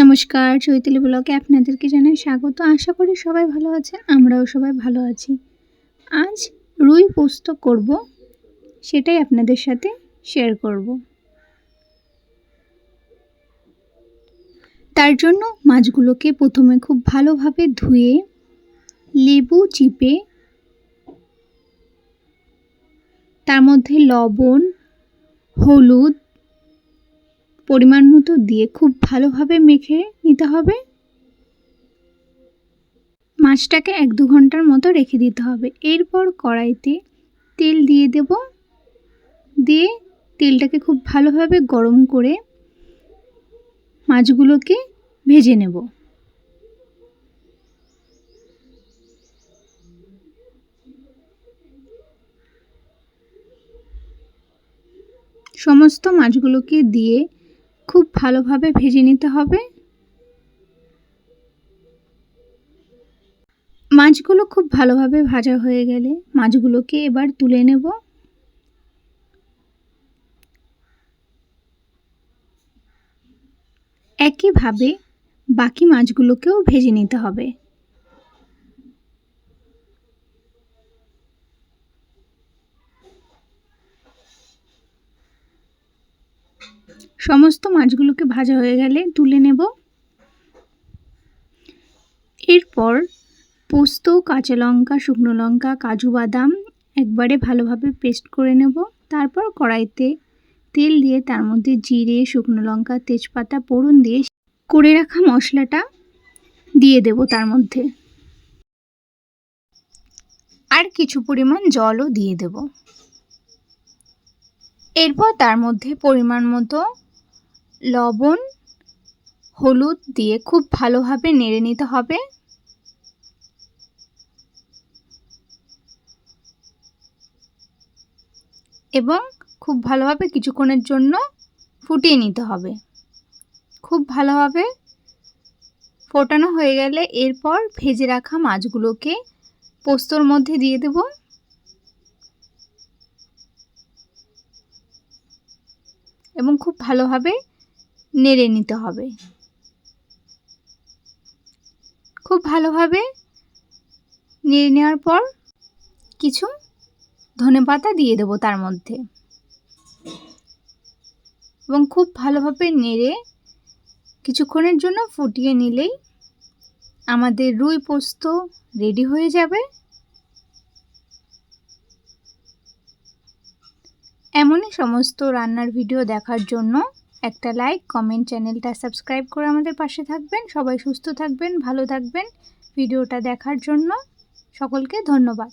নমস্কার, চৈতালি ব্লগে আপনাদেরকে জানাই স্বাগত। আশা করি সবাই ভালো আছেন, আমরাও সবাই ভালো আছি। আজ রুই পোস্ত করব, সেটাই আপনাদের সাথে শেয়ার করব। তার জন্য মাছগুলোকে প্রথমে খুব ভালোভাবে ধুয়ে, লেবু চিপে, তার মধ্যে লবণ, হলুদ পরিমাণ মতো দিয়ে খুব ভালোভাবে মেখে নিতে হবে। মাছটাকে এক দু ঘণ্টার মতো রেখে দিতে হবে। এরপর কড়াইতে তেল দিয়ে দেব। দিয়ে তেলটাকে খুব ভালোভাবে গরম করে মাছগুলোকে ভেজে নেব। সমস্ত মাছগুলোকে দিয়ে খুব ভালোভাবে ভেজে নিতে হবে। মাছগুলো খুব ভালোভাবে ভাজা হয়ে গেলে মাছগুলোকে এবার তুলে নেব। একইভাবে বাকি মাছগুলোকেও ভেজে নিতে হবে। সমস্ত মাছগুলোকে ভাজা হয়ে গেলে তুলে নেব। এরপর পোস্ত, কাঁচা লঙ্কা, শুকনো লঙ্কা, কাজু বাদাম একবারে ভালোভাবে পেস্ট করে নেব। তারপর কড়াইতে তেল দিয়ে তার মধ্যে জিরে, শুকনো লঙ্কা, তেজপাতা পোড়ন দিয়ে করে রাখা মশলাটা দিয়ে দেব তার মধ্যে। আর কিছু পরিমাণ জলও দিয়ে দেব। এরপর তার মধ্যে পরিমাণ মতো লবণ, হলুদ দিয়ে খুব ভালোভাবে নেড়ে নিতে হবে। এবং খুব ভালোভাবে কিছুক্ষণের জন্য ফুটিয়ে নিতে হবে। খুব ভালোভাবে ফোটানো হয়ে গেলে এরপর ভেজে রাখা মাছগুলোকে পোস্তর মধ্যে দিয়ে দেব। এবং খুব ভালোভাবে নেড়ে নিতে হবে। খুব ভালোভাবে নেড়ে নেওয়ার পর কিছু ধনে পাতা দিয়ে দেবো তার মধ্যে। এবং খুব ভালোভাবে নেড়ে কিছুক্ষণের জন্য ফুটিয়ে নিলেই আমাদের রুই পোস্ত রেডি হয়ে যাবে। এমনই সমস্ত রান্নার ভিডিও দেখার জন্য একটা লাইক কমেন্ট চ্যানেলটা সাবস্ক্রাইব করে আমাদের পাশে থাকবেন। সবাই সুস্থ থাকবেন, ভালো থাকবেন। ভিডিওটা দেখার জন্য সকলকে ধন্যবাদ।